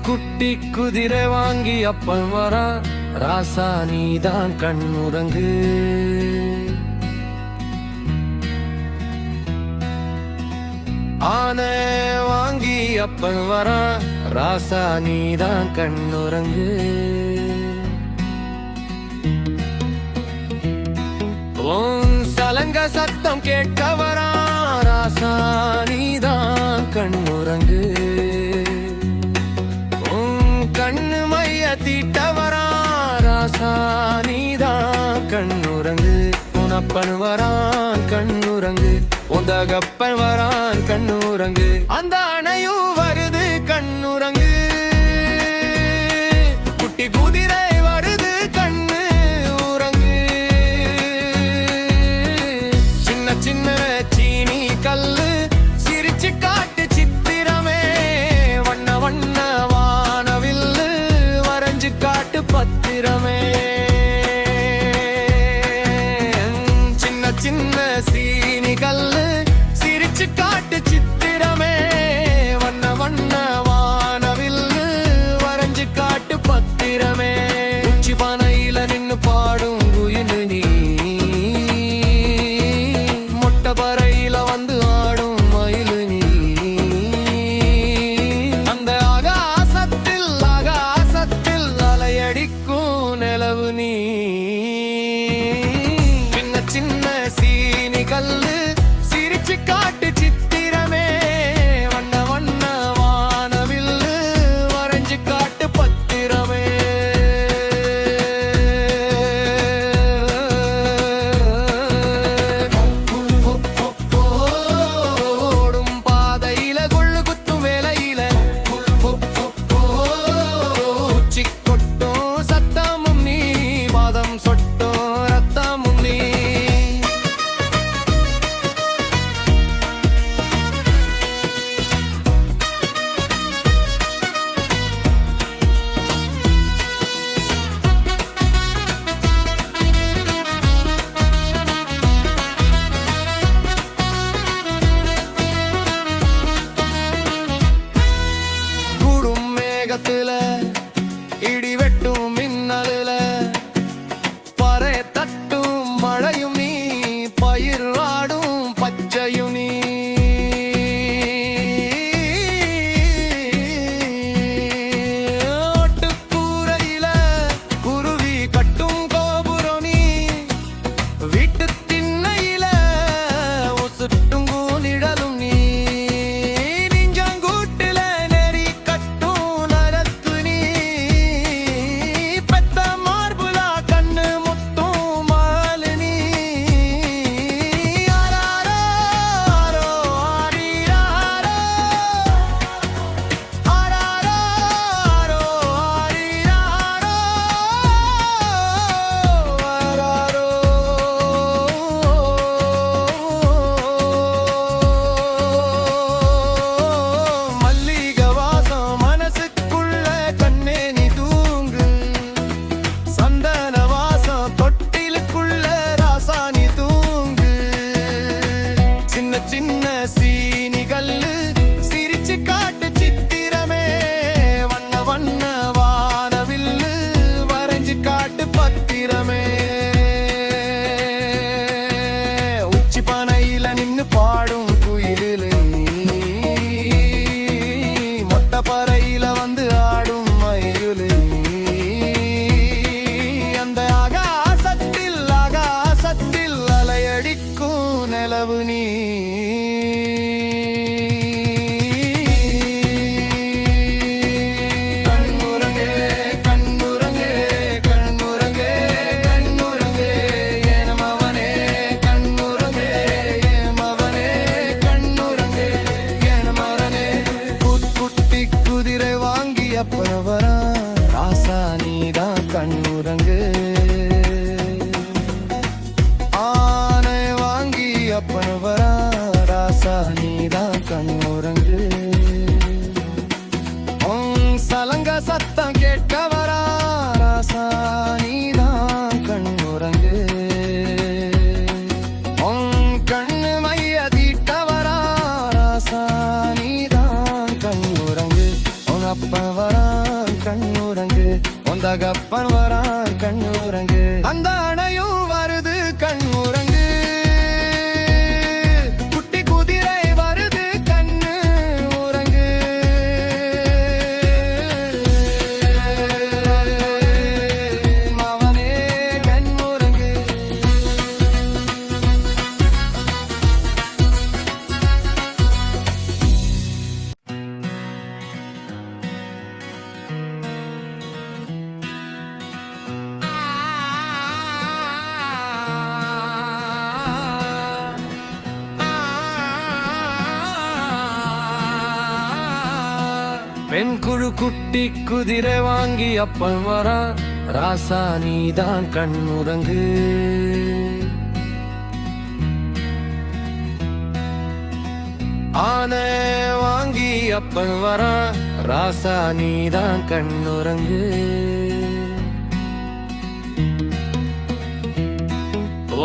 குட்டி குதிரை வாங்கி அப்பன் வரா. ராசா நீதான் கண் உறங்கு ஆன வாங்கி அப்பன் வரா. ராசா நீதான் கண்ணுறங்கு. ஓம் சலங்க சத்தம் கேட்க வரா. ராசா நீதான் கண்ணுறங்கு. தீட்ட வரா ராசா நீதான் கண்ணுரங்கு உனப்பன் வரான் கண்ணுரங்கு உந்தகப்பன் வரான் கண் எப்ப வரா ராசா நீதான் கண்ணுறங்கு. தகப்பன் வரான் கண் உறங்கு. அந்த அணையும் பெண் குழு குட்டி குதிரை வாங்கி அப்பன் வரா ராசா நீதான் கண் உறங்கு ஆன வாங்கி அப்பன் வரா ராசா நீதான் கண் உறங்கு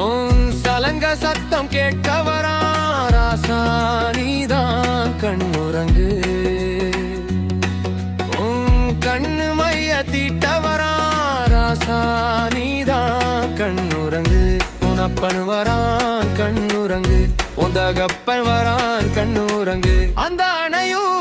ஓம் சலங்க சத்தம் கேட்க வரா ராசா நீதான் கண் உறங்கு உன் அப்பன் வரான் கண்ணுரங்கு உன் தகப்பன் வரான் கண்ணுரங்கு அந்த அணையும்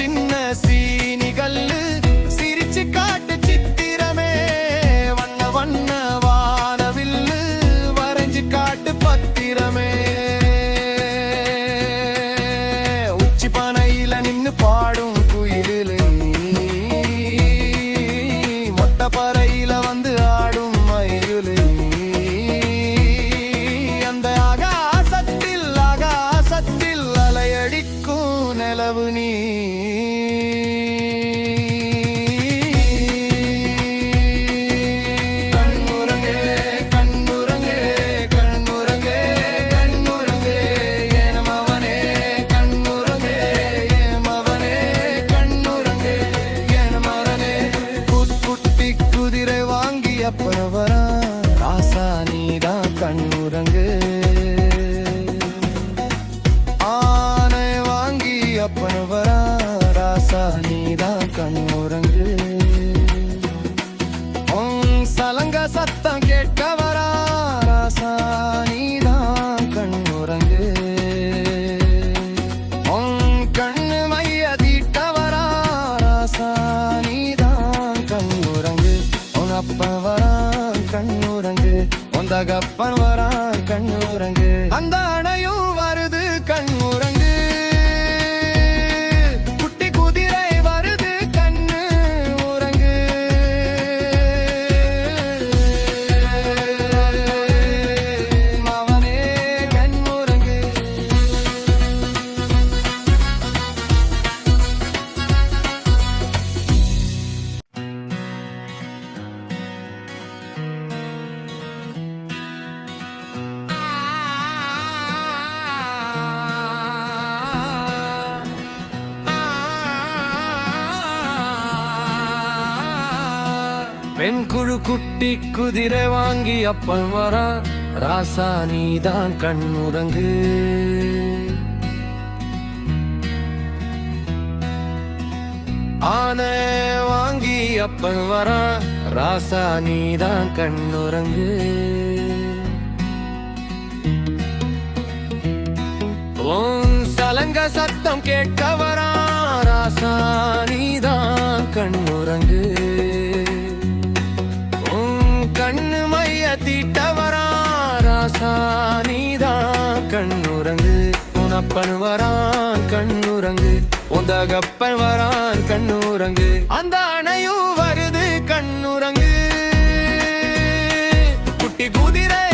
சின்ன சி உறங்க சத்தம் கேட்க வராசா நீதான் கண் உறங்கு. உன் கண்ணு மைய தீட்ட வராசா நீதான் கண் உறங்கு. உன் அப்பன் வரான் கண் உறங்கு. உன் தகப்பன் குட்டி குதிரை வாங்கி அப்பன் வரா. ராசா நீதான் கண் உறங்கு ஆன வாங்கி அப்பன் வரா. ராசா நீதான் கண் உறங்கு ஓம் சலங்க சத்தம் கேட்க வரா. ராசா நீதான் கண் உறங்கு தீட்டவரா ராசா நீதான் கண்ணுரங்கு உனப்பன் வரான் கண்ணுரங்கு உந்தகப்பன் வரான் கண்ணுரங்கு அந்த அணையும் வருது கண்ணுரங்கு குட்டி குதிரை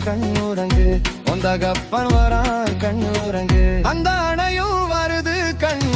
வரான் கண் உறங்கு உந்த கப்பன் வரான் கண் அந்த அணையும் வருது கண்